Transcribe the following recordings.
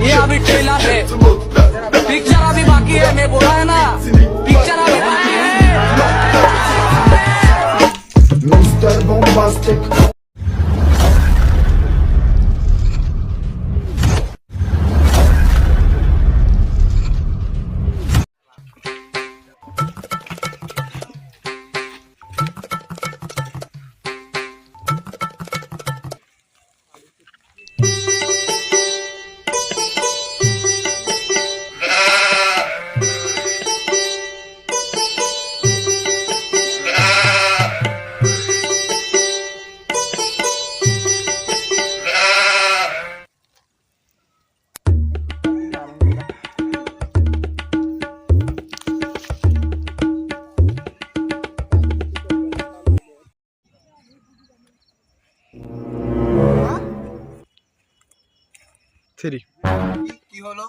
ये अभी ट्रेलर है। पिक्चर अभी बाकी है, मैं बोला है ना। पिक्चर अभी बाकी है। থ্রি। কি হলো?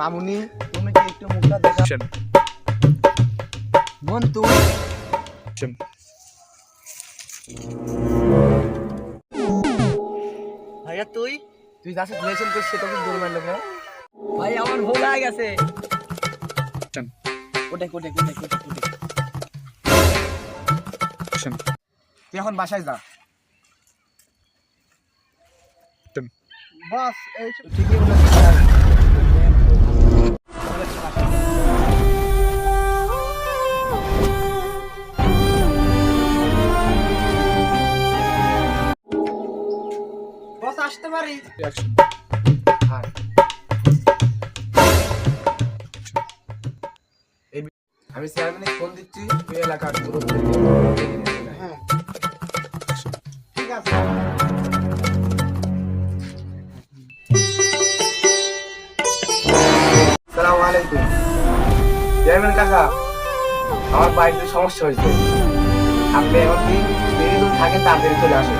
মামুনি তুমি কি একটু মুখটা দেখা মন তুই ভাইয়া তুই তুই যাচ্ছে রিলেশন করছিস তোকে দৌড় মারলো ভাই আমার ভুল হয়ে গেছে। কোটে কোটে কোটে কোটে কোটে তুই এখন বাসায় যা। বাস এই ঠিকই বলেছিস আসতে পারি? আমি চেয়ারম্যানে ফোন দিচ্ছি তুই এলাকার পুরো হ্যাঁ ঠিক আছে। সালাম আলাইকুম। চেয়ারম্যান কাকা আমার বাড়িতে সমস্যা হয়েছে। আপনি এখন কি থাকেন তাড়াতাড়ি চলে আসেন।